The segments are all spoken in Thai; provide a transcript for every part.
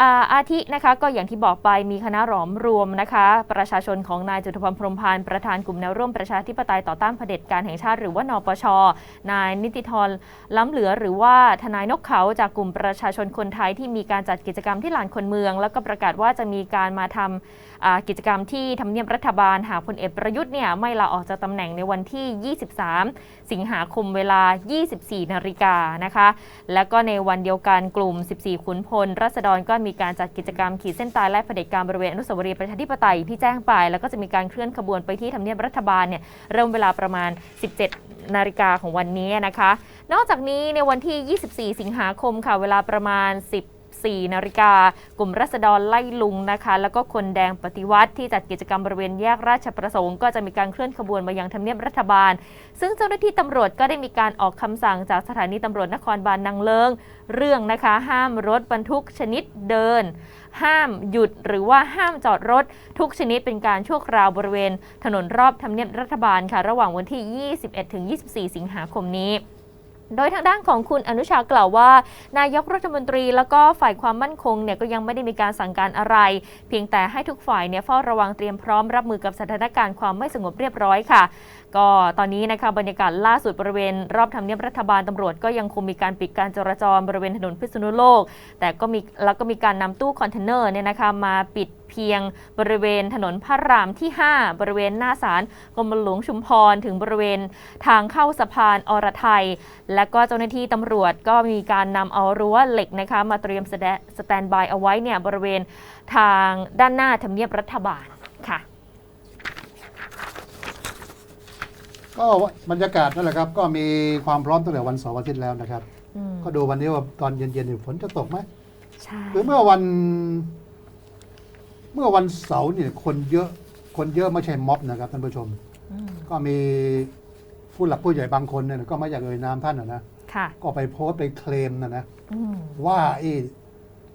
อาอาทินะคะก็อย่างที่บอกไปมีคณะหลอมรวมนะคะ ประชาชนของนายจตุพรพรมพันธ์ประธานกลุ่มแนวร่วมประชาธิปไตยต่อต้านเผด็จการแห่งชาติหรือว่านปช นายนิติธรล้ำเหลือหรือว่าทนายนกเขาจากกลุ่มประชาชนคนไทยที่มีการจัดกิจกรรมที่ลานคนเมือง แล้วก็ประกาศว่าจะมีการมาทำอ่ากิจกรรมที่ทำเนียบรัฐบาลหากพลเอกประยุทธ์เนี่ยไม่ลาออกจากตำแหน่งในวันที่ 23 สิงหาคมเวลา 24 นาฬิกานะคะ แล้วก็ในวันเดียวกันกลุ่ม 14 ขุนพลรัษฎรก็มีการจัดกิจกรรมขีดเส้นตายและเผด็จการบริเวณอนุสาวรีย์ประชาธิปไตยที่แจ้งไป แล้วก็จะมีการเคลื่อนขบวนไปที่ทำเนียบรัฐบาลเนี่ยเริ่มเวลาประมาณ 17 นาฬิกาของวันนี้นะคะ นอกจากนี้ในวันที่ 24 สิงหาคมค่ะเวลาประมาณ 14นาฬิกากลุ่มรัษฎรไล่ลุงนะคะ แล้วก็คนแดงปฏิวัติที่จัดกิจกรรมบริเวณแยกราชประสงค์ก็จะมีการเคลื่อนขบวนมายังทำเนียบรัฐบาล ซึ่งเจ้าหน้าที่ตำรวจก็ได้มีการออกคำสั่งจากสถานีตำรวจนครบาลนางเลิง เรื่องนะคะห้ามรถบรรทุกชนิดเดิน ห้ามหยุดหรือว่าห้ามจอดรถ ทุกชนิดเป็นการชั่วคราวบริเวณ ถนนรอบทำเนียบรัฐบาลค่ะ ระหว่างวันที่ 21-24 สิงหาคมนี้ โดยทางด้านของคุณอนุชากล่าวว่า นายกรัฐมนตรีแล้วก็ฝ่ายความมั่นคงเนี่ยก็ยังไม่ได้มีการสั่งการอะไร เพียงแต่ให้ทุกฝ่ายเนี่ยเฝ้าระวังเตรียมพร้อมรับมือกับสถานการณ์ความไม่สงบเรียบร้อยค่ะ ก็ตอนนี้นะคะบรรยากาศล่าสุดบริเวณรอบทำเนียบรัฐบาลตำรวจก็ยังคงมีการปิดการจราจรบริเวณถนนพิษณุโลก แต่ก็มีแล้วก็มีการนำตู้คอนเทนเนอร์เนี่ยนะคะมาปิดเพียงบริเวณถนนพระรามที่ 5 บริเวณหน้าศาลกรมหลวงชุมพร ถึงบริเวณทางเข้าสะพานอรไทย และก็เจ้าหน้าที่ตำรวจก็มีการนำเอารั้วเหล็กนะคะมาเตรียมสแตสแตนบายเอาไว้เนี่ยบริเวณทางด้านหน้าทำเนียบรัฐบาลค่ะ ก็บรรยากาศนั่นแหละครับ ก็มีความพร้อมตั้งแต่วันเสาร์อาทิตย์แล้วนะครับ อืมก็ดูวันนี้ว่าตอนเย็นๆนี่ฝนจะตกไหมใช่หรือเมื่อวัน เมื่อวันเสาร์เนี่ยคนเยอะคนเยอะไม่ใช่ม็อบนะครับท่านผู้ชม อืมก็มีผู้หลักผู้ใหญ่บางคนเนี่ยก็ไม่อยากเอ่ยนามท่านนะนะค่ะก็ไปโพสต์ไปเคลมนะนะ อืม ว่าไอ้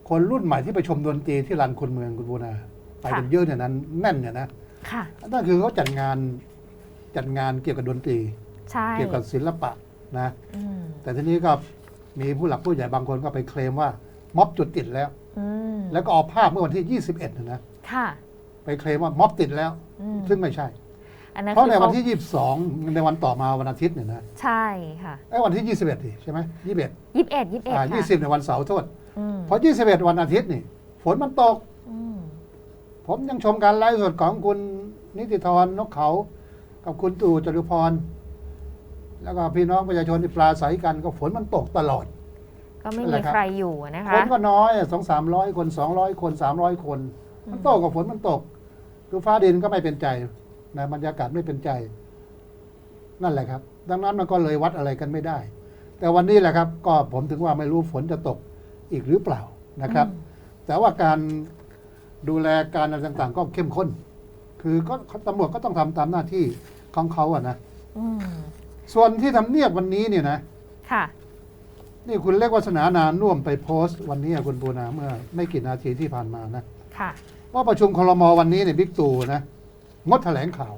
คนรุ่นใหม่ที่ไปชมดนตรีที่ลานคนเมืองคุณบูนาไปกันค่ะ เยอะเนี่ยนั้นแน่นเนี่ยนะค่ะ นั่นคือเขาจัดงาน จัดงานเกี่ยวกับดนตรี ใช่เกี่ยวกับศิลปะนะ อืมแต่ทีนี้ก็มีผู้หลักผู้ใหญ่บางคนก็ไปเคลมว่าม็อบจุดติดแล้ว อืมแล้วก็เอาภาพเมื่อวันที่ 21นะนะค่ะไปเคลมว่าม็อบติดแล้ว อืมซึ่งไม่ใช่ อันนั้นเพราะในคือวันเขาที่ 22 ในวันต่อมาวันอาทิตย์เนี่ยนะใช่ค่ะไอ้วันที่ 21ดิใช่ไหม21ยี่สิบเอ็ดยี่สิบเอ็ดอ่าค่ะ20ในวันเสาร์โทษอืมเพราะ 21 วันอาทิตย์นี่ ฝนมันตกอืมผมยังชมการไลฟ์สดของคุณนิติธรนกเขา กับคุณตู่จตุพร แล้วก็พี่น้องประชาชนที่ปลาใสกันก็ฝนมันตกตลอด ก็ไม่นั่นแหมีละครับใครอยู่นะคคะนก็น้อยสองสามร้อยคนสองร้อยคนสามร้อยคน มันตกกับฝนมันตกคือฟ้าดินก็ไม่เป็นใจนะบรรยากาศไม่เป็นใจ นั่นแหละครับ ดังนั้นมันก็เลยวัดอะไรกันไม่ได้ แต่วันนี้แหละครับ ก็ผมถึงว่าไม่รู้ฝนจะตกอีกหรือเปล่านะครับ แต่ว่าการดูแลการอะไรต่างๆ ก็เข้มข้น คือก็ตำรวจก็ต้องทำตามหน้าที่ของเขาอะนะอืมส่วนที่ทำเนียบวันนี้เนี่ยนะ ค่ะ นี่คุณเล็กวัฒนานานุ่วมไปโพสต์วันนี้อะคุณปูนาเมื่อ ไม่กี่นาทีที่ผ่านมานะ ค่ะ ว่าประชุมคลมวันนี้เนี่ยบิ๊กตู่นะงดแถลงข่าว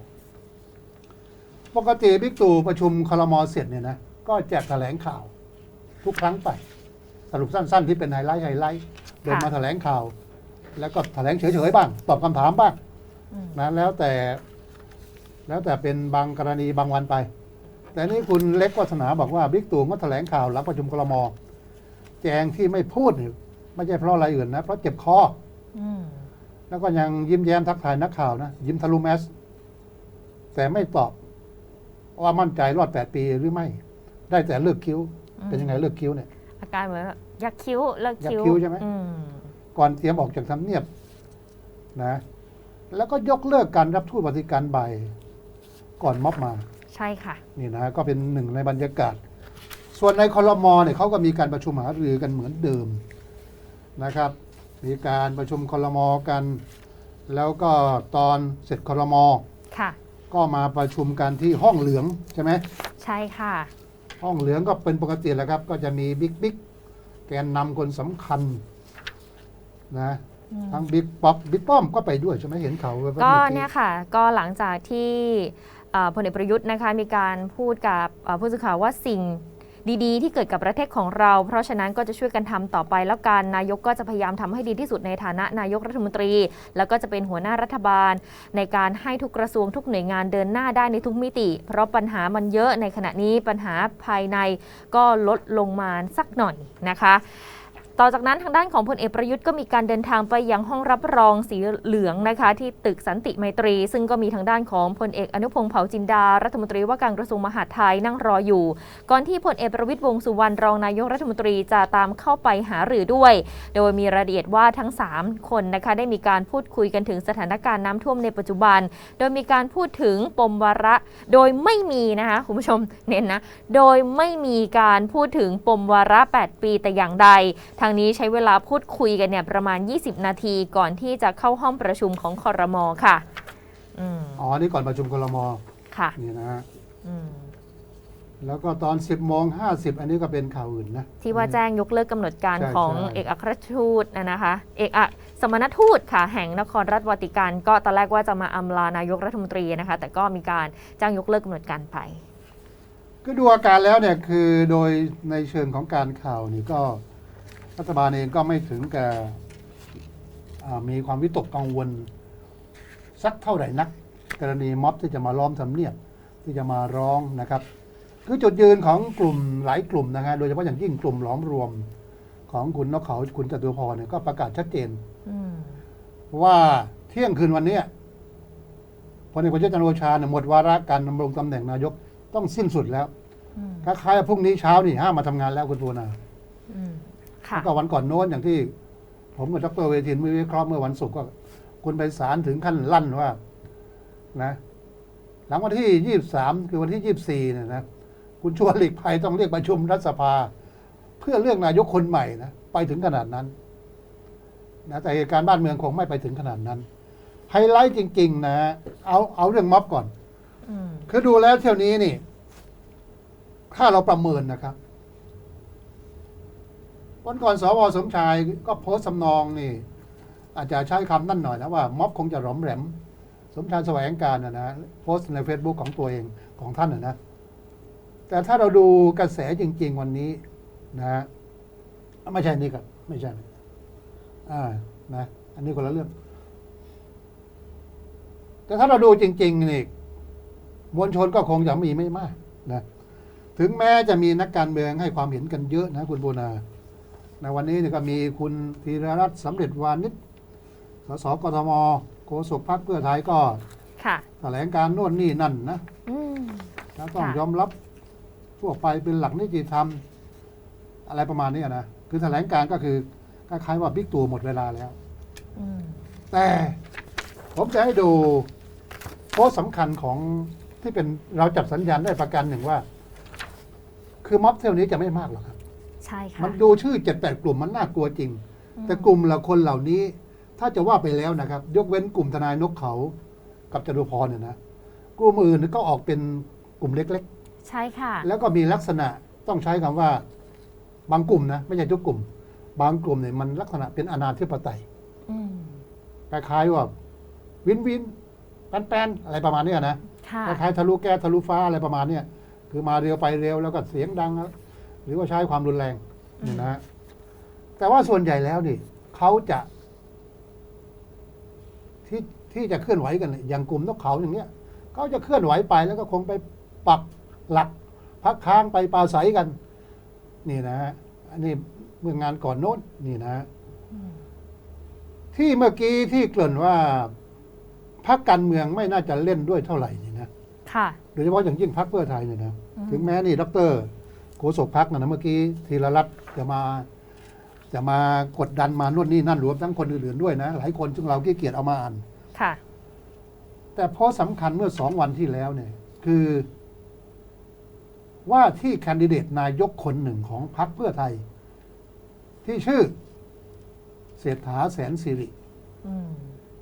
ปกติบิ๊กตู่ประชุมคลมเสร็จเนี่ยนะก็แจกแถลงข่าว ทุกครั้งไป สรุปสั้น ๆ ที่เป็นไฮไลท์ไฮไลท์เดินมาแถลงข่าว แล้วก็แถลงเฉยๆบ้าง ตอบคำถามบ้าง อืมนะแล้วแต่ แล้วแต่เป็นบางกรณีบางวันไป แต่นี่คุณเล็กวัฒนาบอกว่าบิ๊กตู่งดแถลงข่าวหลังประชุมคลมแจงที่ไม่พูดเนี่ยไม่ใช่เพราะอะไรอื่นนะ เพราะเจ็บคออืมแล้วก็ยังยิ้มแย้มทักทายนักข่าวนะ ยิ้มทะลุแมส แต่ไม่ตอบ ว่ามั่นใจรอดแปดปีหรือไม่ ได้แต่เลือกคิ้ว เป็นยังไงเลือกคิ้วเนี่ย อาการเหมือนแบบยักคิ้วเลิกยักคิ้วคิ้วใช่ไหมอืมก่อนเตรียมออกจากทำเนียบ นะ แล้วก็ยกเลิกการรับทูตวาติกันบ่ายก่อนม็อบมา ใช่ค่ะ นี่นะก็เป็นหนึ่งในบรรยากาศ ส่วนในคอรมอเนี่ยเขาก็มีการประชุมหารือกันเหมือนเดิมนะครับ มีการประชุมคอรมอกัน แล้วก็ตอนเสร็จคอรมอค่ะ ก็มาประชุมกันที่ห้องเหลืองใช่ไหมใช่ค่ะ ห้องเหลืองก็เป็นปกติแหล้วครับ ก็จะมีบิ๊กบิ๊กแกนนำคนสำคัญนะอืม ทั้งบิ๊กป๊อปบิ๊กป้อมก็ไปด้วยใช่ไหมเห็นเขาแว๊บๆก็มื่อเนี่ยค่ะ ก็หลังจากที่เอ่อพลเอกประยุทธ์นะคะมีการพูดกับเอ่อผู้สื่อข่าวว่าสิ่งดีๆ ที่เกิดกับประเทศของเรา เพราะฉะนั้นก็จะช่วยกันทำต่อไปแล้วกัน นายกก็จะพยายามทำให้ดีที่สุดในฐานะนายกรัฐมนตรี แล้วก็จะเป็นหัวหน้ารัฐบาล ในการให้ทุกกระทรวงทุกหน่วยงานเดินหน้าได้ในทุกมิติ เพราะปัญหามันเยอะในขณะนี้ปัญหาภายในก็ลดลงมาสักหน่อยนะคะ ต่อจากนั้นทางด้านของพลเอกประยุทธ์ก็มีการเดินทางไปยังห้องรับรองสีเหลืองนะคะที่ตึกสันติไมตรี ซึ่งก็มีทางด้านของพลเอกอนุพงศ์เผ่าจินดา รัฐมนตรีว่าการกระทรวงมหาดไทยนั่งรออยู่ ก่อนที่พลเอกประวิตยวงสุวรรณรองนายกรัฐมนตรีจะตามเข้าไปหารือด้วย โดยมีรายละเอียดว่าทั้ง 3 คนนะคะได้มีการพูดคุยกันถึงสถานการณ์น้ำท่วมในปัจจุบัน โดยมีการพูดถึงปมวาระ โดยไม่มีนะคะคุณผู้ชมเน้นนะโดยไม่มีการพูดถึงปมวาระ 8 ปีแต่อย่างใดทางนี้ใช้เวลาพูดคุยกันเนี่ยประมาณ 20 นาทีก่อนที่จะเข้าห้องประชุมของคอรมอค่ะอืมอ๋อ นี่ก่อนประชุมคลมค่ะนี่นะฮะอืมแล้วก็ตอน 10โมง50อันนี้ก็เป็นข่าวอื่นนะ ที่ว่าแจ้งยกเลิกกำหนดการใช่ของใช่เอกอัครราชทูตนะนะคะ เอกอัครสมณทูตค่ะ แห่งนครรัฐวาติกัน ก็ตอนแรกว่าจะมาอำลานายกรัฐมนตรีนะคะ แต่ก็มีการจ้างยกเลิกกำหนดการไป ก็ดูอาการแล้วเนี่ยคือโดยในเชิงของการข่าวนี่ก็ รัฐบาลเองก็ไม่ถึงแก่มีความวิตกกังวล สักเท่าไหร่นัก กรณีม็อบที่จะมาล้อมทำเนียบที่จะมาร้องนะครับ คือจุดยืนของกลุ่มหลายกลุ่มนะฮะโดยเฉพาะอย่างยิ่งกลุ่มหลอมรวมของคุณนกเขาคุณจตุพรเนี่ยก็ประกาศชัดเจนว่าเที่ยงคืนวันนี้พลเอกประยุทธ์จันทร์โอชาเนี่ยหมดวาระการดำรงตำแหน่งนายกต้องสิ้นสุดแล้วคล้ายๆพรุ่งนี้เช้านี่ห้ามมาทำงานแล้วคุณปูนา ค่ะ แล้วก็วันก่อนโน้นอย่างที่ ผมกับดรเวทินมีวิเคราะห์เมื่อวันศุกร์ก็คุณไปศาลถึงขั้นลั่นว่า นะ หลังวันที่ยี่สามคือวันที่ยี่สี่เนี่ยนะคุณชวนหลีกภัยต้องเรียกประชุมรัฐสภา เพื่อเลือกนายกคนใหม่นะไปถึงขนาดนั้นนะแต่เหตุการณ์บ้านเมืองคงไม่ไปถึงขนาดนั้นไฮไลท์จริง ๆ นะเอาเอาเรื่องม็อบก่อนอืมคือดูแล้วเที่ยวนี้นี่ ถ้าเราประเมินนะครับ วันก่อนสวสมชายก็โพสต์สำนองนี่ อาจจะใช้คำนั่นหน่อยนะว่า ม็อบคงจะหลอมแหลม สมชายแสวงการนะนะโพสต์ใน Facebook ของตัวเองของท่านนะนะแต่ถ้าเราดูกระแสจริง ๆ วันนี้นะฮะไม่ใช่นี่ครับไม่ใช่อ่านะ อันนี้คนละเรื่อง แต่ถ้าเราดูจริง ๆ นี่มวลชนก็คงจะมีไม่มากนะถึงแม้จะมีนักการเมืองให้ความเห็นกันเยอะนะคุณบูนา ในวันนี้เนี่ยก็มีคุณธีรรัตน์สำเร็จวานิชสสกทมโฆษกพรรคเพื่อไทยก็ค่ะ แถลงการโน่นนี่นั่นนะอืม แล้วต้องค่ะ ยอมรับทั่วไปเป็นหลักนิติธรรม อะไรประมาณนี้นะคือแถลงการก็คือคล้ายๆว่าบิ๊กตู่หมดเวลาแล้ว อืมแต่ผมจะให้ดูโพสต์สำคัญของที่เป็นเราจับสัญญาณได้ประการหนึ่งว่า คือม็อบเที่ยวนี้จะไม่มากหรอกครับ ใช่ค่ะมันดูชื่อเจ็ดแปดกลุ่มมันน่ากลัวจริงอืมแต่กลุ่มละคนเหล่านี้ ถ้าจะว่าไปแล้วนะครับ ยกเว้นกลุ่มทนายนกเขา กับจตุพรเนี่ยนะกลุ่มอื่นก็ออกเป็นกลุ่มเล็กใช่ค่ะๆแล้วก็มีลักษณะต้องใช้คำว่า บางกลุ่มนะไม่ใช่ทุกกลุ่ม บางกลุ่มเนี่ยมันลักษณะเป็นอนาธิปไตยอืมคล้ายๆว่าวินวินแปนแปนอะไรประมาณเนี้ยนะค่ะคล้ายๆทะลุแก๊สทะลุฟ้าอะไรประมาณเนี้ยคือมาเร็วไปเร็วแล้วก็เสียงดัง หรือว่าใช้ความรุนแรงนี่นะฮะแต่ว่าส่วนใหญ่แล้วนี่เขาจะ ที่ที่จะเคลื่อนไหวกันเนี่ยอย่างกลุ่มนกเขาอย่างเนี้ยเขาจะเคลื่อนไหวไปแล้วก็คงไปปักหลัก พักค้างไปปราศัยกัน นี่นะฮะอันนี้เมื่องานก่อนโน้นนี่นะฮะอืมที่เมื่อกี้ที่เกริ่นว่าพรรคการเมืองไม่น่าจะเล่นด้วยเท่าไหร่นี่นะค่ะโดยเฉพาะอย่างยิ่งพรรคเพื่อไทยเนี่ยนะอืมถึงแม้นี่ดร โฆษกพรรคนะนะเมื่อกี้ธีรรัตน์จะมาจะมากดดันมานู่นนี่นั่นรวมทั้งคนอื่นๆด้วยนะ หลายคนซึ่งเราขี้เกียจเอามาอ่าน ค่ะ แต่โพสต์สำคัญเมื่อสองวันที่แล้วเนี่ย คือ ว่าที่แคนดิเดตนายกคนหนึ่งของพรรคเพื่อไทย ที่ชื่อ เศรษฐาแสนสิริอืม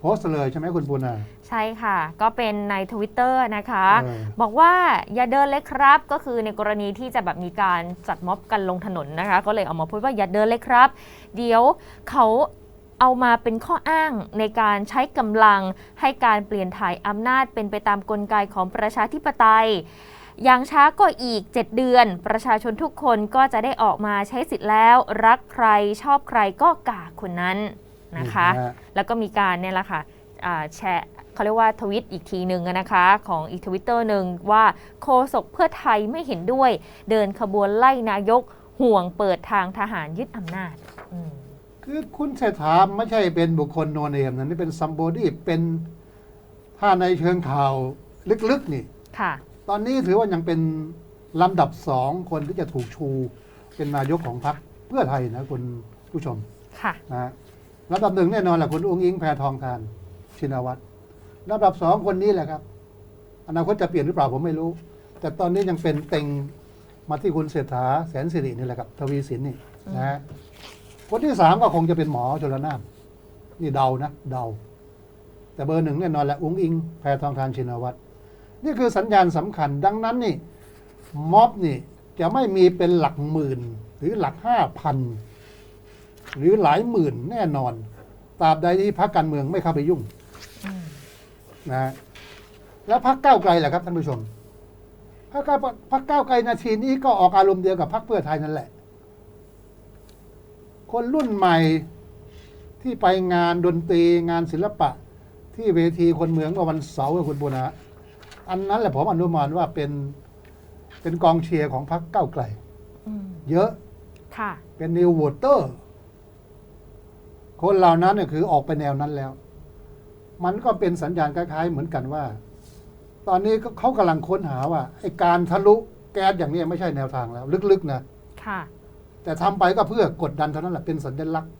โพสต์เลยใช่ไหมคุณปูนา ใช่ค่ะ ก็เป็นในทวิตเตอร์นะคะ เออ บอกว่าอย่าเดินเลยครับ ก็คือในกรณีที่จะแบบมีการจัดม็อบกันลงถนนนะคะ ก็เลยเอามาพูดว่าอย่าเดินเลยครับ เดี๋ยวเขาเอามาเป็นข้ออ้างในการใช้กำลังให้การเปลี่ยนถ่ายอำนาจเป็นไปตามกลไกของประชาธิปไตย อย่างช้าก็อีก 7 เดือน ประชาชนทุกคนก็จะได้ออกมาใช้สิทธิ์แล้ว รักใครชอบใครก็กาคนนั้น นะคะนี่ฮแล้วก็มีการเนี่ยแหละค่ะอ่าแชร์เขาเรียกว่าทวิตอีกทีหนึ่งอะนะคะ ของอีกทวิตเตอร์หนึ่งว่าโคศกเพื่อไทยไม่เห็นด้วย เดินขบวนไล่นายกห่วงเปิดทางทหารยึดอำนาจอืมคือคุณเศรษฐาไม่ใช่เป็นบุคคลโนเนมนะนี่เป็นซัมโบดี้เป็นถ้าในเชิงข่าวลึกๆนี่ ค่ะ ตอนนี้ถือว่ายังเป็นลำดับสองคนที่จะถูกชูเป็นนายกของพรรคเพื่อไทยนะคุณผู้ชมค่ะ นะฮะ ลำดับหนึ่งแน่นอนแหละคุณอุ้งอิงแพทองทานชินวัตรลำดับสองคนนี้แหละครับ อนาคตจะเปลี่ยนหรือเปล่าผมไม่รู้ แต่ตอนนี้ยังเป็นเต็งมาที่คุณเศรษฐาแสนสิรินี่แหละครับ ทวีสินนี่นะฮะคนที่สามก็คงจะเป็นหมอชลนานนี่เดานะเดา แต่เบอร์หนึ่งแน่นอนแหละอุ้งอิง แพทองทานชินวัตรนี่คือสัญญาณสำคัญ ดังนั้นนี่ม็อบนี่จะไม่มีเป็นหลักหมื่น หรือหลักห้าพัน หรือหลายหมื่นแน่นอนตราบใดที่พรรคการเมืองไม่เข้าไปยุ่งอืมนะฮะแล้วพรรคก้าวไกลแหละครับท่านผู้ชมพรรคก้าวพรรคก้าวไกลนาทีนี้ก็ออกอารมณ์เดียวกับพรรคเพื่อไทยนั่นแหละ คนรุ่นใหม่ที่ไปงานดนตรีงานศิลปะ ที่เวทีคนเมืองเมื่อวันเสาร์กับคุณบุญนะอันนั้นแหละผมอนุมานว่าเป็นเป็นกองเชียร์ของพรรคก้าวไกลอืมเยอะ ค่ะ เป็นนิวโวเตอร์ คนเหล่านั้นเนี่ยคือออกไปแนวนั้นแล้ว มันก็เป็นสัญญาณคล้ายๆ เหมือนกันว่า ตอนนี้ก็เขากำลังค้นหาว่าไอ้การทะลุแก๊สอย่างนี้ไม่ใช่แนวทางแล้ว ลึกๆนะค่ะ แต่ทำไปก็เพื่อกดดันเท่านั้นแหละเป็นสัญลักษณ์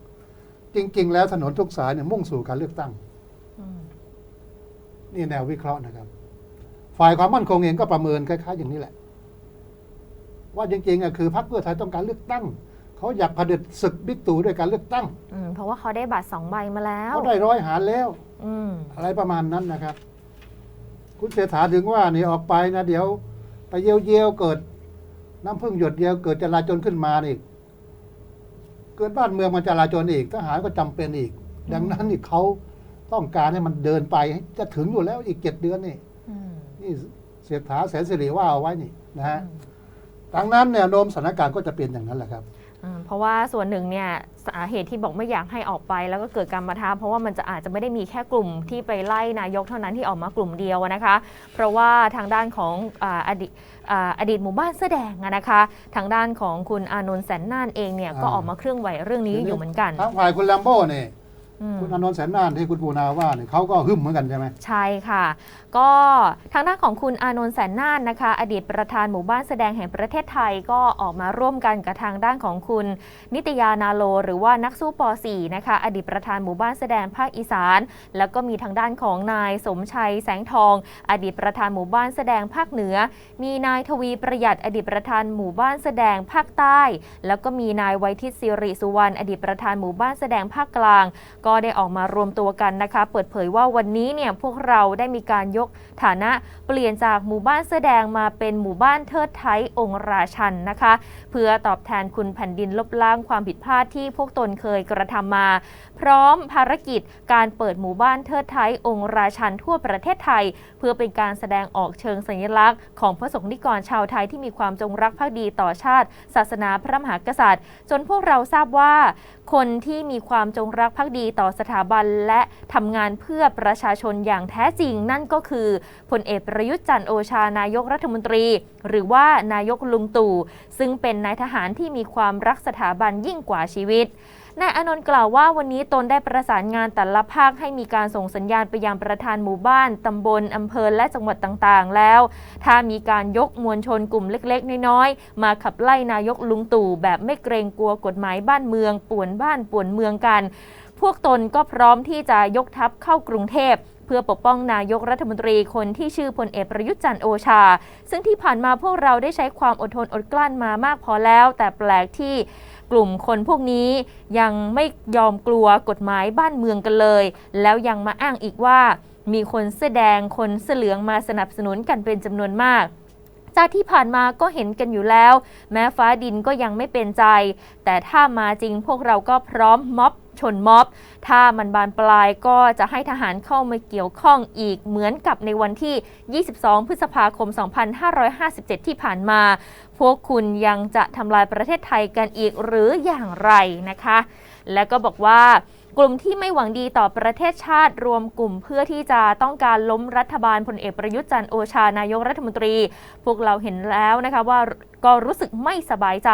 จริง ๆ แล้วถนนทุกสายเนี่ยมุ่งสู่การเลือกตั้งอืมนี่แนววิเคราะห์นะครับ ฝ่ายความมั่นคงเองก็ประเมินคล้ายๆ อย่างนี้แหละ ว่าจริงๆอะคือพรรคเพื่อไทยต้องการเลือกตั้ง เขาอยากเผด็จศึกบิ๊กตู่ด้วยการเลือกตั้งอืมเพราะว่าเขาได้บัตรสองใบมาแล้วเขาได้ร้อยหารแล้ว อืมอะไรประมาณนั้นนะครับ คุณเศรษฐาถึงว่านี่ออกไปนะ เดี๋ยว ไปเยี่ยวเยี่ยวๆเกิด น้ำพึ่งหยดเดียวเกิดจราจนขึ้นมาอีก เกิดบ้านเมืองมันจราจนอีกทหารก็จำเป็นอีก ดังนั้นนี่เขาต้องการให้มันเดินไปให้จะถึงอยู่แล้วอีกเจ็ดเดือนนี่อืมนี่เศรษฐาแสนสิริว่าเอาไว้นี่นะฮะอืมดังนั้นแนวโน้มสถานการณ์ก็จะเป็นอย่างนั้นแหละครับอืม เพราะว่าส่วนหนึ่งเนี่ยสาเหตุที่บอกไม่อยากให้ออกไป แล้วก็เกิดการมาทะเพราะว่ามันจะอาจจะไม่ได้มีแค่กลุ่มที่ไปไล่นายกเท่านั้นที่ออกมากลุ่มเดียวนะคะ เพราะว่าทางด้านของออดีตอดีตหมู่บ้านเสื้อแดงอะนะคะ ทางด้านของคุณอานนท์แสนน่านเองเนี่ยก็ออกมาเครื่องไหวเรื่องนี้อยู่เหมือนกันทางฝ่ายคุณแลมโบ้เนี่ย คุณอานนท์แสนนานที่คุณปูนาว่าเนี่ยเขาก็หึ่มเหมือนกันใช่ไหมใช่ค่ะ ก็ทางด้านของคุณอานนท์แสนน่านนะคะ อดีตประธานหมู่บ้านแสดงแห่งประเทศไทยก็ออกมาร่วมกันกับทางด้านของคุณ นิตยานาโล หรือว่านักสู้ป .4 นะคะ อดีตประธานหมู่บ้านแสดงภาคอีสาน แล้วก็มีทางด้านของนายสมชัยแสงทอง อดีตประธานหมู่บ้านแสดงภาคเหนือ มีนายทวีประหยัดอดีตประธานหมู่บ้านแสดงภาคใต้ แล้วก็มีนายไวยทิตสิริสุวรรณอดีตประธานหมู่บ้านแสดงภาคกลางก็็ได้ออกมารวมตัวกันนะคะ เปิดเผยว่าวันนี้เนี่ยพวกเราได้มีการยกฐานะเปลี่ยนจากหมู่บ้านเสื้อแดงมาเป็นหมู่บ้านเทิดไทยองค์ราชันนะคะ เพื่อตอบแทนคุณแผ่นดินลบล้างความผิดพลาดที่พวกตนเคยกระทำมา พร้อมภารกิจการเปิดหมู่บ้านเทิดไทยองค์ราชันทั่วประเทศไทย เพื่อเป็นการแสดงออกเชิงสัญลักษณ์ ของพระสงฆ์นิกรชาวไทยที่มีความจงรักภักดีต่อชาติ ศาสนาพระมหากษัตริย์ จนพวกเราทราบว่า คนที่มีความจงรักภักดีต่อสถาบันและทำงานเพื่อประชาชนอย่างแท้จริง นั่นก็คือพลเอกประยุทธ์จันโอชานายกรัฐมนตรี หรือว่านายกลุงตู่ซึ่งเป็นนายทหารที่มีความรักสถาบันยิ่งกว่าชีวิต นายอนนท์กล่าวว่าวันนี้ตนได้ประสานงานแต่ละภาคให้มีการส่งสัญญาณไปยังประธานหมู่บ้าน ตำบล อำเภอ และจังหวัดต่างๆ แล้ว ถ้ามีการยกมวลชนกลุ่มเล็กๆ น้อยๆ มาขับไล่นายกลุงตู่แบบไม่เกรงกลัวกฎหมายบ้านเมือง ป่วนบ้านป่วนเมืองกัน พวกตนก็พร้อมที่จะยกทัพเข้ากรุงเทพเพื่อปกป้องนายกรัฐมนตรีคนที่ชื่อพลเอกประยุทธ์จันทร์โอชา ซึ่งที่ผ่านมาพวกเราได้ใช้ความอดทนอดกลั้นมามากพอแล้ว แต่แปลกที่ กลุ่มคนพวกนี้ยังไม่ยอมกลัวกฎหมายบ้านเมืองกันเลย แล้วยังมาอ้างอีกว่า มีคนเสื้อแดงคนเสื้อเหลืองมาสนับสนุนกันเป็นจำนวนมากจากที่ผ่านมาก็เห็นกันอยู่แล้ว แม้ฟ้าดินก็ยังไม่เป็นใจ แต่ถ้ามาจริงพวกเราก็พร้อมม็อบ ชนม็อบ ถ้ามันบานปลายก็จะให้ทหารเข้ามาเกี่ยวข้องอีกเหมือนกับในวันที่ 22 พฤษภาคม 2557 ที่ผ่านมา พวกคุณยังจะทำลายประเทศไทยกันอีกหรืออย่างไรนะคะ และก็บอกว่า กลุ่มที่ไม่หวังดีต่อประเทศชาติรวมกลุ่มเพื่อที่จะต้องการล้มรัฐบาลพลเอกประยุทธ์จันทร์โอชานายกรัฐมนตรี พวกเราเห็นแล้วนะคะว่าก็รู้สึกไม่สบายใจ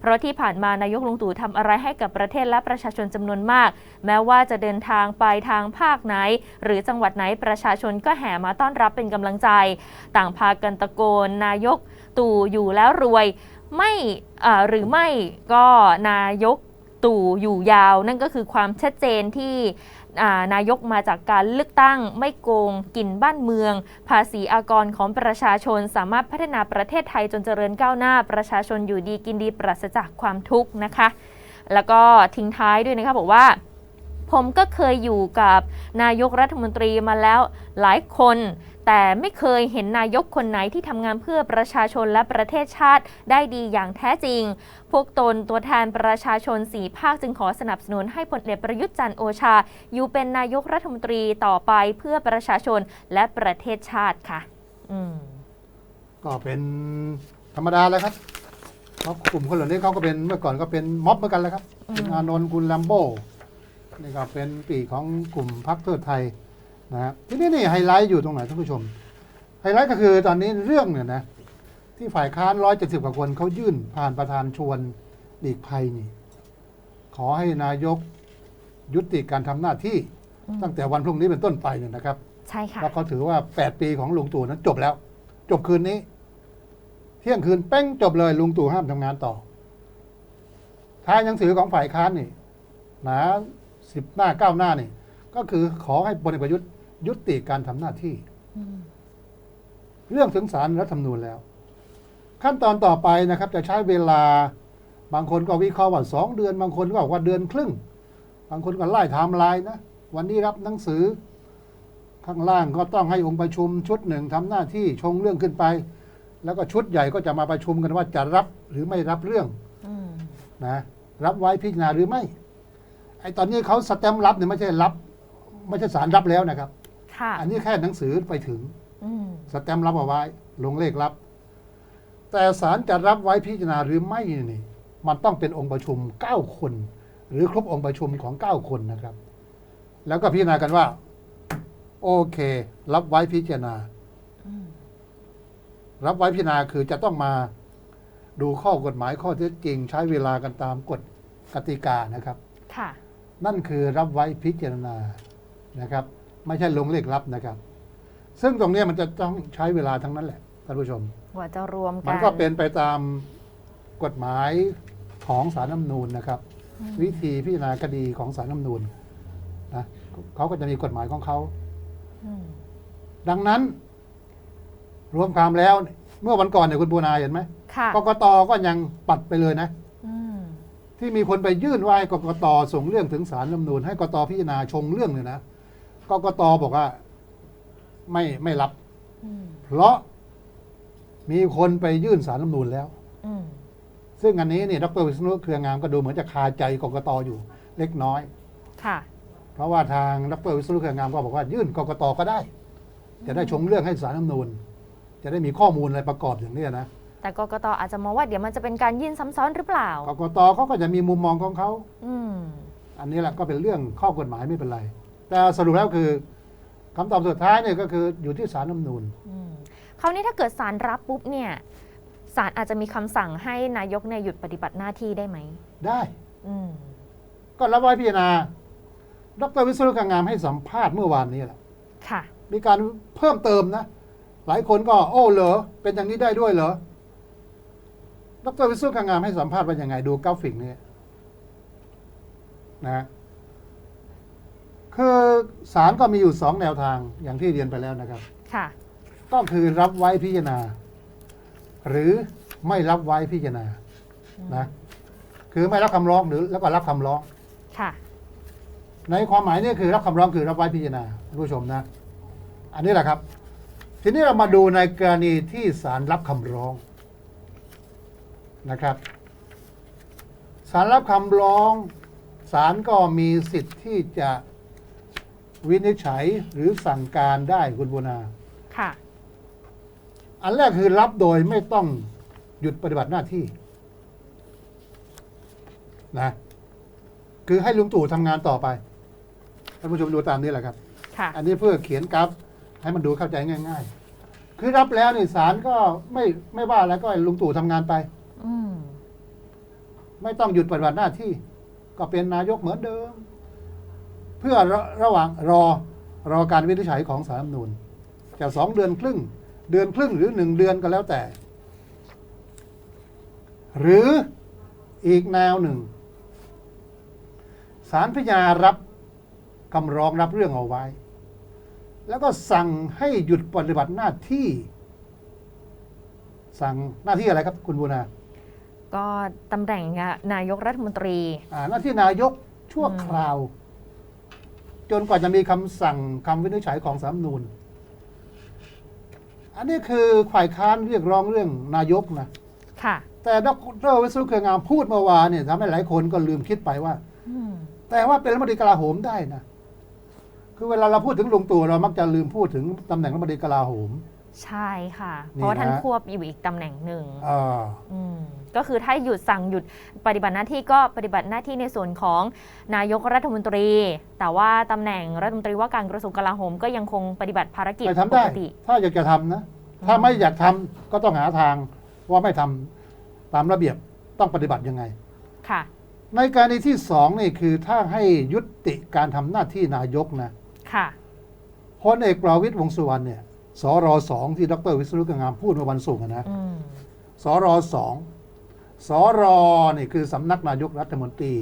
เพราะที่ผ่านมานายกลุงตู่ทำอะไรให้กับประเทศและประชาชนจำนวนมาก แม้ว่าจะเดินทางไปทางภาคไหน หรือจังหวัดไหนประชาชนก็แห่มาต้อนรับเป็นกำลังใจ ต่างพากันตะโกน นายกตู่อยู่แล้วรวย ไม่หรือไม่ก็นายกู่อยู่ยาว นั่นก็คือความชัดเจนที่อ่านายกมาจากการเลือกตั้งไม่โกงกินบ้านเมือง ภาษีอากรของประชาชนสามารถพัฒนาประเทศไทยจนเจริญก้าวหน้า ประชาชนอยู่ดีกินดีปราศจากความทุกข์นะคะ แล้วก็ทิ้งท้ายด้วยนะคะบอกว่า ผมก็เคยอยู่กับนายกรัฐมนตรีมาแล้วหลายคน แต่ไม่เคยเห็นนายกคนไหนที่ทำงานเพื่อประชาชนและประเทศชาติได้ดีอย่างแท้จริง พวกตนตัวแทนประชาชนสี่ภาคจึงขอสนับสนุนให้พลเอกประยุทธ์จันทร์โอชา อยู่เป็นนายกรัฐมนตรีต่อไปเพื่อประชาชนและประเทศชาติค่ะ อืมก็เป็นธรรมดาแล้วครับเพราะกลุ่มคนเหล่านี้เขาก็เป็นเมื่อก่อนก็เป็นม็อบเหมือนกันแหล้วครับอืมคุณอานนท์คุณแลมโบ นี่ก็เป็นปีกของกลุ่มพรรคเพื่อไทยนะฮะทีนี้นี่ไฮไลท์อยู่ตรงไหนท่านผู้ชม ไฮไลท์ก็คือตอนนี้เรื่องเนี่ยนะที่ฝ่ายค้านร้อยเจ็ดสิบกว่าคนเขายื่นผ่านประธานชวนหลีกภัยนี่ ขอให้นายกยุติการทำหน้าที่อืมตั้งแต่วันพรุ่งนี้เป็นต้นไปเนี่ยนะครับใช่ค่ะเพราะเขาถือว่า 8 ปีของลุงตู่นั้นจบแล้ว จบคืนนี้ เที่ยงคืนเป้งจบเลยลุงตู่ห้ามทำงานต่อท้ายหนังสือของฝ่ายค้านนี่ หนา สิบหน้าเก้าหน้านี่ ก็คือขอให้พลเอกประยุทธ์ยุติการทำหน้าที่อืมเรื่องถึงสารรัฐธรรมนูญแล้ว ขั้นตอนต่อไปนะครับ จะใช้เวลาบางคนก็วิเคราะห์ว่าสองเดือน บางคนก็บอกว่าเดือนครึ่ง บางคนก็ไล่ไทม์ไลน์นะวันนี้รับหนังสือ ข้างล่างก็ต้องให้องค์ประชุมชุดหนึ่งทำหน้าที่ชงเรื่องขึ้นไป แล้วก็ชุดใหญ่ก็จะมาประชุมกันว่าจะรับหรือไม่รับเรื่องอืมนะรับไว้พิจารณาหรือไม่ ไอ้ตอนนี้เขาสแตมป์รับเนี่ยไม่ใช่รับ ไม่ใช่สารรับแล้วนะครับ ค่ะอันนี้แค่หนังสือไปถึงอืมสแตมป์รับเอาไว้ ลงเลขรับ แต่ศาลจะรับไว้พิจารณาหรือไม่นี่ มันต้องเป็นองค์ประชุม 9 คน หรือครบองค์ประชุมของ 9 คนนะครับ แล้วก็พิจารณากันว่า โอเค รับไว้พิจารณา อืมรับไว้พิจารณาคือจะต้องมาดูข้อกฎหมายข้อเท็จจริง ใช้เวลากันตามกฎกติกานะครับ ค่ะ นั่นคือรับไว้พิจารณานะครับ ไม่ใช่ลงเลขรับนะครับ ซึ่งตรงเนี้ยมันจะต้องใช้เวลาทั้งนั้นแหละท่านผู้ชมกว่าจะรวมกันมันก็เป็นไปตามกฎหมายของสารน้ำนูนนะครับอืมวิธีพิจารณาคดีของสารน้ำนูนนะเขาก็จะมีกฎหมายของเขาอืมดังนั้น รวมความแล้ว เมื่อวันก่อนเนี่ยคุณปูนาเห็นไหมค่ะกกตก็ยังปัดไปเลยนะอืม ที่มีคนไปยื่นว่าให้กกตส่งเรื่องถึงสารรัฐธรรมนูญให้กกตพิจารณาชงเรื่องเลยนะกกตบอกว่าไม่ไม่รับ อืมเพราะมีคนไปยื่นสารรัฐธรรมนูญแล้ว อืมซึ่งอันนี้เนี่ยดรวิษณุเครืองามก็ดูเหมือนจะคาใจกกตอยู่เล็กน้อย ค่ะ เพราะว่าทางดรวิษณุเครืองามก็บอกว่ายื่นกกตก็ได้ จะได้ชงเรื่องให้สารรัฐธรรมนูญจะได้มีข้อมูลอะไรประกอบอย่างนี้นะ แต่กกตอาจจะมองว่าเดี๋ยวมันจะเป็นการยื่นซ้ำซ้อนหรือเปล่ากกตเขาก็จะมีมุมมองของเขา อืมอันนี้แหละก็เป็นเรื่องข้อกฎหมายไม่เป็นไร แต่สรุปแล้วคือคำตอบสุดท้ายเนี่ยก็คืออยู่ที่สารรัฐธรรมนูญ อืมคราวนี้ถ้าเกิดศาลรับปุ๊บเนี่ยศาลอาจจะมีคำสั่งให้นายกเนี่ยหยุดปฏิบัติหน้าที่ได้ไหมได้ อืมก็รับไว้พิจารณา ดรวิศนุเครืองามให้สัมภาษณ์เมื่อวานนี้แหละ ค่ะ มีการเพิ่มเติมนะ หลายคนก็ โอ้เหรอ เป็นอย่างนี้ได้ด้วยเหรอ ดรวิศนุเครืองามให้สัมภาษณ์ว่ายังไง ดูกราฟิกนี้นะคือศาลก็มีอยู่สองแนวทางอย่างที่เรียนไปแล้วนะครับ ค่ะ ก็คือรับไว้พิจารณา หรือไม่รับไว้พิจารณานะคือไม่รับคำร้องหรือแล้วก็รับคำร้อง ค่ะ ในความหมายนี่คือรับคำร้องคือรับไว้พิจารณาท่านผู้ชมนะ อันนี้แหละครับ ทีนี้เรามาดูในกรณีที่ศาลรับคำร้อง นะครับศาลรับคำร้องศาลก็มีสิทธิ์ที่จะวินิจฉัยหรือสั่งการได้คุณบุญนาค่ะ อันแรกคือรับโดยไม่ต้องหยุดปฏิบัติหน้าที่นะคือให้ลุงตู่ทำงานต่อไปท่านผู้ชมดูตามนี้แหละครับ ค่ะ อันนี้เพื่อเขียนกราฟให้มันดูเข้าใจง่าย ๆ คือรับแล้วนี่ศาลก็ไม่ไม่ว่าแล้วก็ให้ลุงตู่ทำงานไปอืม ไม่ต้องหยุดปฏิบัติหน้าที่ ก็เป็นนายกเหมือนเดิม เพื่อระระหว่างรอรอการวินิจฉัยของสารรัฐธรรมนูญจะสองเดือนครึ่ง เดือนครึ่งหรือหนึ่งเดือนก็แล้วแต่ หรืออีกแนวหนึ่งสารพิจารณารับคำร้องรับเรื่องเอาไว้ แล้วก็สั่งให้หยุดปฏิบัติหน้าที่ สั่งหน้าที่อะไรครับคุณบูนา ก็ตำแหน่งนายกรัฐมนตรี อ่าหน้าที่นายกชั่วคราว จนกว่าจะมีคำสั่งคำวินิจฉัยของสาลรฐธรรมนูญอันนี้คือฝ่ายค้านเรียกร้องเรื่องนายกนะ ค่ะ แต่ดรวิศนุเครืองามพูดเมื่อวานเนี่ยทำให้หลายคนก็ลืมคิดไปว่า อืม แต่ว่าเป็นรัฐมนตรีกลาโหมได้นะ คือเวลาเราพูดถึงลุงตู่เรามักจะลืมพูดถึงตำแหน่งรัฐมนตรีกลาโหม ใช่ค่ะนี่เพราะว่าท่านนะควบอยู่อีกตำแหน่งหนึ่งอ่าอืมก็คือถ้าหยุดสั่งหยุดปฏิบัติหน้าที่ก็ปฏิบัติหน้าที่ในส่วนของนายกรัฐมนตรี แต่ว่าตำแหน่งรัฐมนตรีว่าการกระทรวงกลาโหมก็ยังคงปฏิบัติภารกิจไปทำปได้ กติ ถ้าอยากจะทำนะ ถ้าไม่อยากทำก็ต้องหาทางว่าไม่ทำตามระเบียบต้องปฏิบัติยังไง ค่ะ ในกรณีที่สองนี่คือถ้าให้ยุติการทำหน้าที่นายกนะค่ะ พลเอกประวิตยวงษ์สุวรรณเนี่ย สรสองที่ดรวิศนุเครืองามพูดเมื่อวันศุกร์อะนะอืมสรสองสรนี่คือสำนักนายกรัฐมนตรี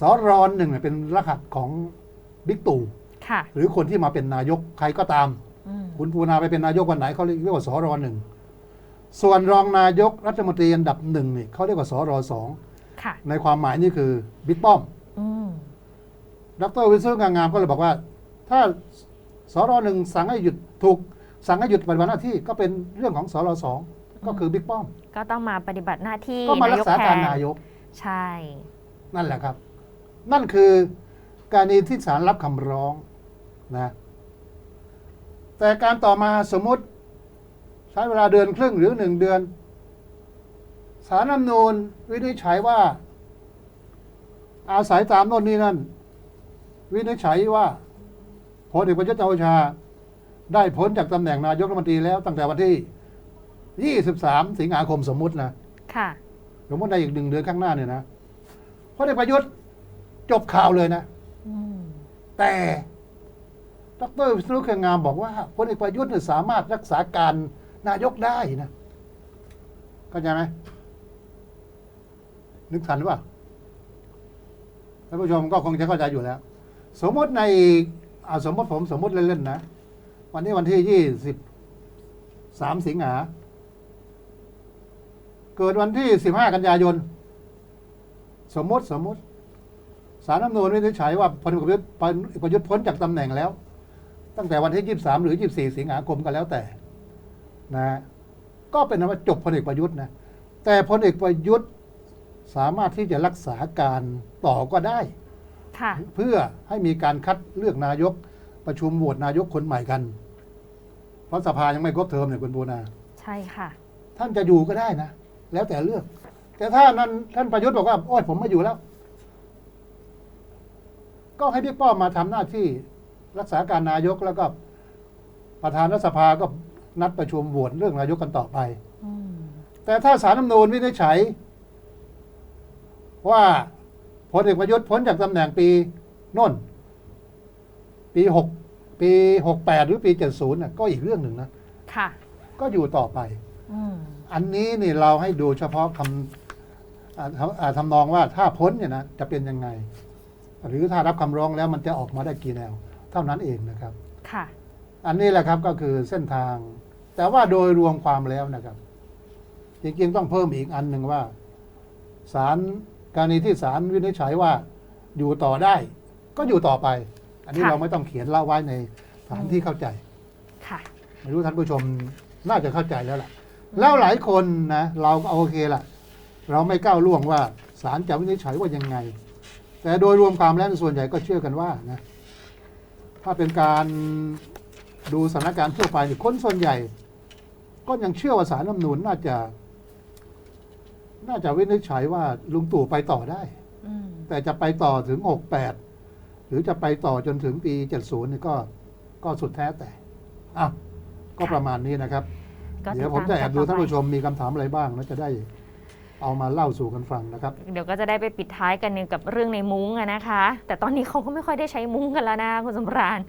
สรหนึ่งเนี่ยเป็นรหัสของบิ๊กตู่ค่ะหรือคนที่มาเป็นนายกใครก็ตามอืมคุณภูนาไปเป็นนายกวันไหนเขาเรียกว่าสรหนึ่งส่วนรองนายกรัฐมนตรีอันดับหนึ่งนี่เขาเรียกว่าสรสองค่ะในความหมายนี่คือบิ๊กป้อมอืมดรวิศนุเครืองามก็เลยบอกว่า ถ้าสรหนึ่งสั่งให้หยุดถูก สั่งให้หยุดปฏิบัติหน้าที่ก็เป็นเรื่องของสรสองก็คือบิ๊กป้อม ก็ต้องมาปฏิบัติหน้าที่ก็มารันากยกษาแทการนนายก ใช่ นั่นแหละครับ นั่นคือการณีที่ศาลรับคำร้องนะ แต่การต่อมาสมมติใช้เวลาเดือนครึ่งหรือหนึ่งเดือนสารรัฐธรรมนูญวินิจฉัยว่า อาศัยตามโน่นนี่นั่น วินิจฉัยว่าพลเอกประยุทธ์จันทร์โอชา ได้พ้นจากตำแหน่งนายกรัฐมนตรีแล้วตั้งแต่วันที่ 23 สิงหาคมสมมุตินะค่ะสมมติในอีกหนึ่งเดือนข้างหน้าเนี่ยนะพลเอกประยุทธ์จบข่าวเลยนะอืมแต่ดรวิศนุเครืองามบอกว่าพลเอกประยุทธ์เนี่ยสามารถรักษาการนายกได้นะเข้าใจไหมนึกทันหรือเปล่าท่านผู้ชมก็คงจะเข้าใจอยู่แล้ว สมมติในอ่าสมมติผมสมมติเล่นๆนะ วันนี้วันที่ยี่สิบสามสิงหา เกิดวันที่สิบห้ากันยายน สมมติสมมติสารรัฐธรรมนูญวินิจฉัยว่าพลเอกประยุทธ์พลเอกประยุทธ์พ้นจากตำแหน่งแล้ว ตั้งแต่วันที่23หรือ24สิงหาคมก็แล้วแต่นะก็เป็นนว่าจบพลเอกประยุทธ์นะแต่พลเอกประยุทธ์สามารถที่จะรักษาการต่อก็ได้ค่ะเพื่อให้มีการคัดเลือกนายกประชุมโหวตนายกคนใหม่กัน เพราะสภายังไม่ครบเทอมเนี่ยคุณบูนา ใช่ค่ะ ท่านจะอยู่ก็ได้นะ แล้วแต่เลือก แต่ถ้านั้นท่านประยุทธ์บอกว่า โอ้ยผมไม่อยู่แล้ว ก็ให้พี่ป้อมมาทำหน้าที่รักษาการนายกแล้วก็ประธานรัฐสภาก็นัดประชุมโหวตเรื่องนายกกันต่อไปอืมแต่ถ้าสารรัฐธรรมนูญวินิจฉัย ว่าพลเอกประยุทธ์พ้นจากตำแหน่งปีโน่น ปีหก ปีหกแปดหรือปีเจ็ดศูนย์ก็อีกเรื่องหนึ่งนะ ค่ะ ก็อยู่ต่อไป อืม อันนี้นี่เราให้ดูเฉพาะคำอ่าทำอ่าทำนองว่าถ้าพ้นเนี่ยนะจะเป็นยังไง หรือถ้ารับคำร้องแล้วมันจะออกมาได้กี่แนว เท่านั้นเองนะครับ ค่ะ อันนี้แหละครับก็คือเส้นทาง แต่ว่าโดยรวมความแล้วนะครับ จริงๆต้องเพิ่มอีกอันหนึ่งว่าศาลการณีที่ศาลวินิจฉัยว่าอยู่ต่อได้ ก็อยู่ต่อไปอั นนี้ค่ะ เราไม่ต้องเขียนเล่าไว้ในฐานที่เข้าใจ ค่ะ ไม่รู้ท่านผู้ชมน่าจะเข้าใจแล้วล่ะ แล้วหลายคนนะเราก็โอเคล่ะ เราไม่ก้าวล่วงว่าศาลจะวินิจฉัยว่ายังไง แต่โดยรวมความแล้วส่วนใหญ่ก็เชื่อกันว่านะถ้าเป็นการดูสถานการณ์ทั่วไปนี่คนส่วนใหญ่ ก็ยังเชื่อว่าสารรัฐธรรมนูญน่าจะ น่าจะวินิจฉัยว่าลุงตู่ไปต่อได้ อืมแต่จะไปต่อถึง 68ห รือจะไปต่อจนถึงปี 70นี่ก็ก็สุดแท้แต่อะก็ประมาณนี้นะครับ ก็เดี๋ยวติผมจะแอบดูตท่านต่ไปผู้ชมมีคำถามอะไรบ้างแล้วจะได้เอามาเล่าสู่กันฟังนะครับ เดี๋ยวก็จะได้ไปปิดท้ายกันกับเรื่องในมุ้งอะนะคะ แต่ตอนนี้เขาก็ไม่ค่อยได้ใช้มุ้งกันแล้วนะคุณสมราญ